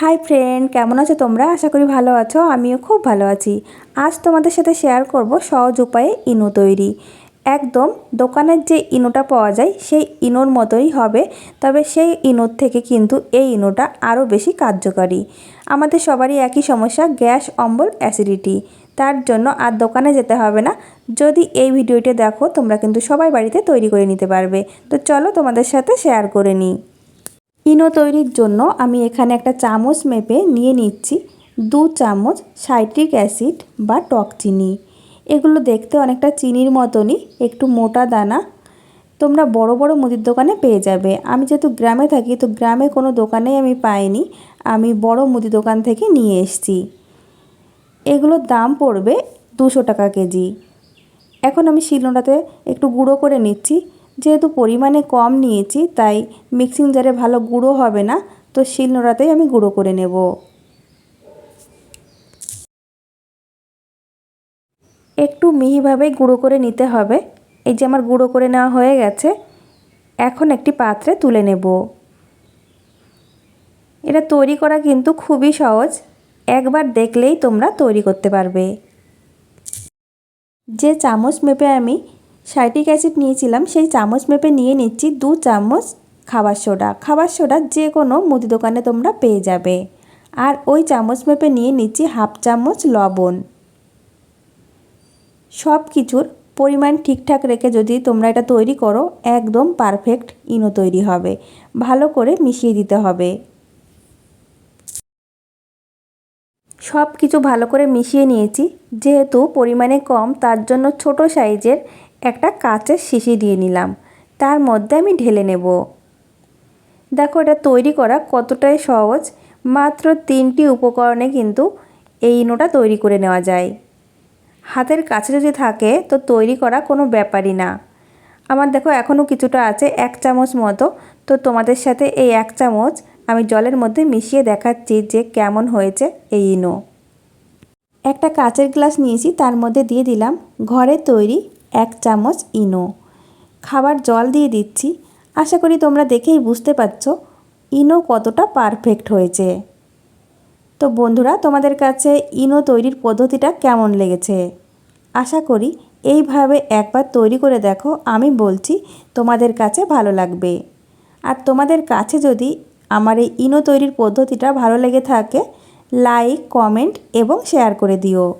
Hi friend কেমন আছো তোমরা? আশা করি ভালো আছো, আমিও খুব ভালো আছি। আজ তোমাদের সাথে শেয়ার করব সহজ উপায়ে ইনো তৈরি। একদম দোকানের যে ইনোটা পাওয়া যায়, সেই ইনোর মতোই হবে, তবে সেই ইনোর থেকে কিন্তু এই ইনোটা আরও বেশি কার্যকারী। আমাদের সবারই একই সমস্যা, গ্যাস, অম্বল, অ্যাসিডিটি। তার জন্য আর দোকানে যেতে হবে না। যদি এই ভিডিওটি দেখো, তোমরা কিন্তু সবাই বাড়িতে তৈরি করে নিতে পারবে। তো চলো তোমাদের সাথে শেয়ার করে নিই। ইনো তৈরির জন্য আমি এখানে একটা চামচ মেপে নিয়ে নিচ্ছি। দু চামচ সাইট্রিক অ্যাসিড বা টক চিনি। এগুলো দেখতে অনেকটা চিনির মতনই, একটু মোটা দানা। তোমরা বড় বড় মুদির দোকানে পেয়ে যাবে। আমি যেহেতু গ্রামে থাকি, তো গ্রামে কোনো দোকানেই আমি পাইনি। আমি বড় মুদি দোকান থেকে নিয়ে এসছি। এগুলোর দাম পড়বে দুশো টাকা কেজি। এখন আমি শিলনোড়াতে একটু গুঁড়ো করে নিচ্ছি। যেহেতু পরিমাণে কম নিয়েছি, তাই মিক্সিং জারে ভালো গুঁড়ো হবে না, তো শিলনোড়াতেই আমি গুঁড়ো করে নেব। একটু মিহিভাবে গুঁড়ো করে নিতে হবে। এই যে আমার গুঁড়ো করে নেওয়া হয়ে গেছে, এখন একটি পাত্রে তুলে নেব। এটা তৈরি করা কিন্তু খুবই সহজ, একবার দেখলেই তোমরা তৈরি করতে পারবে। যে চামচ মেপে আমি সাইট্রিক অ্যাসিড নিয়েছিলাম, সেই চামচ মেপে নিয়ে নিচ্ছি দু চামচ খাবার সোডা। খাবার সোডা যে কোনো মুদি দোকানে তোমরা পেয়ে যাবে। আর ওই চামচ মেপে নিয়ে নিচ্ছি হাফ চামচ লবণ। সব কিছুর পরিমাণ ঠিকঠাক রেখে যদি তোমরা এটা তৈরি করো, একদম পারফেক্ট ইনো তৈরি হবে। ভালো করে মিশিয়ে দিতে হবে। সব কিছু ভালো করে মিশিয়ে নিয়েছি। যেহেতু পরিমাণে কম, তার জন্য ছোট সাইজের একটা কাচের শিশি দিয়ে নিলাম। তার মধ্যে আমি ঢেলে নেব। দেখো, এটা তৈরি করা কতটাই সহজ। মাত্র তিনটি উপকরণে কিন্তু এই ইনোটা তৈরি করে নেওয়া যায়। হাতের কাছে যদি থাকে, তো তৈরি করা কোনো ব্যাপারই না। আমার দেখো এখনও কিছুটা আছে, এক চামচ মতো। তো তোমাদের সাথে এই এক চামচ আমি জলের মধ্যে মিশিয়ে দেখাচ্ছি যে কেমন হয়েছে এই ইনো। একটা কাচের গ্লাস নিয়েছি, তার মধ্যে দিয়ে দিলাম। ঘরে তৈরি এক চামচ ইনো। খাবার জল দিয়ে দিচ্ছি। আশা করি তোমরা দেখেই বুঝতে পারছ, ইনো কতটা পারফেক্ট হয়েছে। তো বন্ধুরা, তোমাদের কাছে ইনো তৈরির পদ্ধতিটা কেমন লেগেছে? আশা করি এইভাবে একবার তৈরি করে দেখো, আমি বলছি তোমাদের কাছে ভালো লাগবে। আর তোমাদের কাছে যদি আমার এই ইনো তৈরির পদ্ধতিটা ভালো লেগে থাকে, লাইক, কমেন্ট এবং শেয়ার করে দিও।